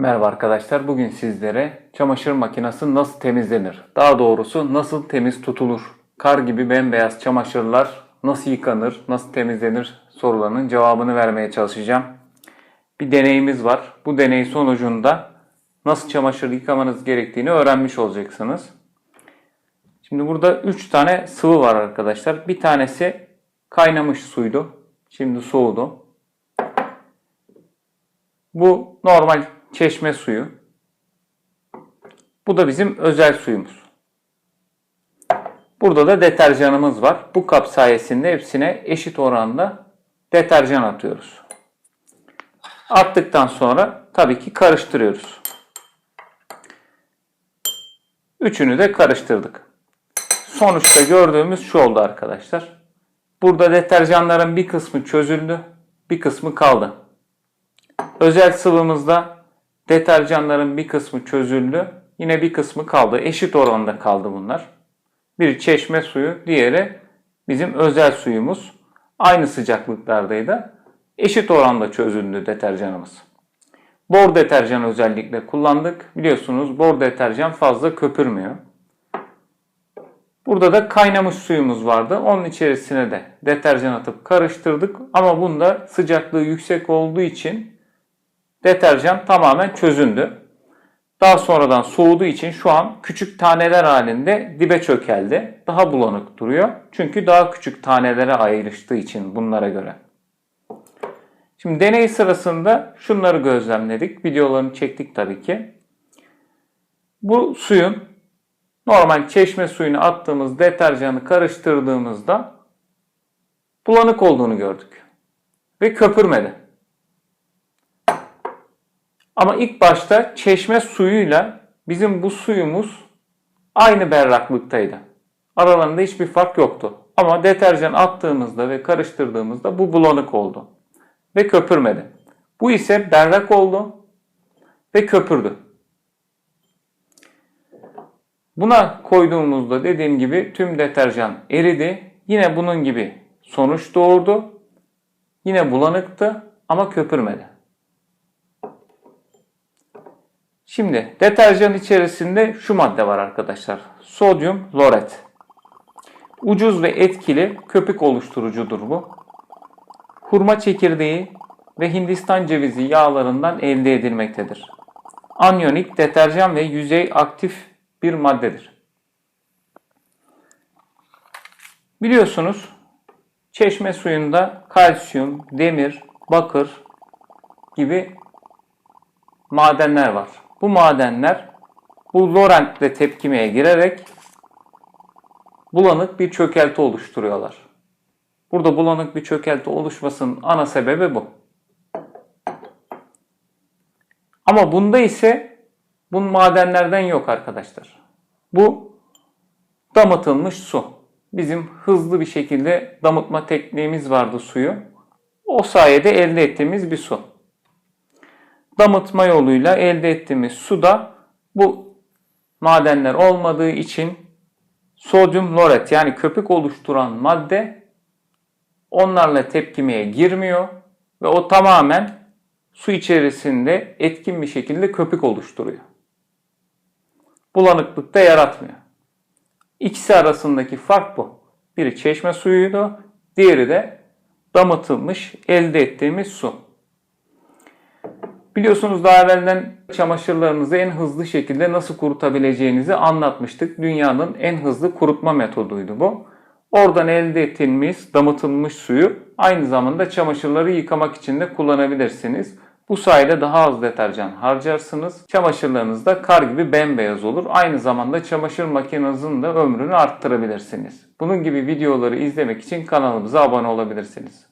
Merhaba arkadaşlar. Bugün sizlere çamaşır makinesi nasıl temizlenir? Daha doğrusu nasıl temiz tutulur? Kar gibi bembeyaz çamaşırlar nasıl yıkanır, nasıl temizlenir sorularının cevabını vermeye çalışacağım. Bir deneyimiz var. Bu deney sonucunda nasıl çamaşır yıkamanız gerektiğini öğrenmiş olacaksınız. Şimdi burada 3 tane sıvı var arkadaşlar. Bir tanesi kaynamış suydu. Şimdi soğudu. Bu normal çeşme suyu. Bu da bizim özel suyumuz. Burada da deterjanımız var. Bu kap sayesinde hepsine eşit oranda deterjan atıyoruz. Attıktan sonra tabii ki karıştırıyoruz. Üçünü de karıştırdık. Sonuçta gördüğümüz şu oldu arkadaşlar. Burada deterjanların bir kısmı çözüldü, bir kısmı kaldı. Özel sıvımızda deterjanların bir kısmı çözüldü. Yine bir kısmı kaldı. Eşit oranda kaldı bunlar. Biri çeşme suyu, diğeri bizim özel suyumuz. Aynı sıcaklıklardaydı. Eşit oranda çözüldü deterjanımız. Bor deterjan özellikle kullandık. Biliyorsunuz bor deterjan fazla köpürmüyor. Burada da kaynamış suyumuz vardı. Onun içerisine de deterjan atıp karıştırdık. Ama bunda sıcaklığı yüksek olduğu için deterjan tamamen çözündü. Daha sonradan soğuduğu için şu an küçük taneler halinde dibe çökeldi. Daha bulanık duruyor. Çünkü daha küçük tanelere ayrıştığı için bunlara göre. Şimdi deney sırasında şunları gözlemledik. Videolarını çektik tabii ki. Bu suyun normal çeşme suyunu attığımız deterjanı karıştırdığımızda bulanık olduğunu gördük. Ve köpürmedi. Ama ilk başta çeşme suyuyla bizim bu suyumuz aynı berraklıktaydı. Aralarında hiçbir fark yoktu. Ama deterjan attığımızda ve karıştırdığımızda bu bulanık oldu. Ve köpürmedi. Bu ise berrak oldu ve köpürdü. Buna koyduğumuzda dediğim gibi tüm deterjan eridi. Yine bunun gibi sonuç doğurdu. Yine bulanıktı ama köpürmedi. Şimdi deterjan içerisinde şu madde var arkadaşlar. Sodyum loret. Ucuz ve etkili köpük oluşturucudur bu. Hurma çekirdeği ve Hindistan cevizi yağlarından elde edilmektedir. Anyonik deterjan ve yüzey aktif bir maddedir. Biliyorsunuz çeşme suyunda kalsiyum, demir, bakır gibi madenler var. Bu madenler bu Lorentz'le tepkimeye girerek bulanık bir çökelti oluşturuyorlar. Burada bulanık bir çökelti oluşmasının ana sebebi bu. Ama bunda ise bu madenlerden yok arkadaşlar. Bu damıtılmış su. Bizim hızlı bir şekilde damıtma tekniğimiz vardı suyu. O sayede elde ettiğimiz bir su damıtma yoluyla elde ettiğimiz suda bu madenler olmadığı için sodyum loret yani köpük oluşturan madde onlarla tepkimeye girmiyor ve o tamamen su içerisinde etkin bir şekilde köpük oluşturuyor. Bulanıklık da yaratmıyor. İkisi arasındaki fark bu. Biri çeşme suyuydu, diğeri de damıtılmış elde ettiğimiz su. Biliyorsunuz daha evvelden çamaşırlarınızı en hızlı şekilde nasıl kurutabileceğinizi anlatmıştık. Dünyanın en hızlı kurutma metoduydu bu. Oradan elde ettiğimiz damıtılmış suyu aynı zamanda çamaşırları yıkamak için de kullanabilirsiniz. Bu sayede daha az deterjan harcarsınız. Çamaşırlarınız da kar gibi bembeyaz olur. Aynı zamanda çamaşır makinenizin de ömrünü arttırabilirsiniz. Bunun gibi videoları izlemek için kanalımıza abone olabilirsiniz.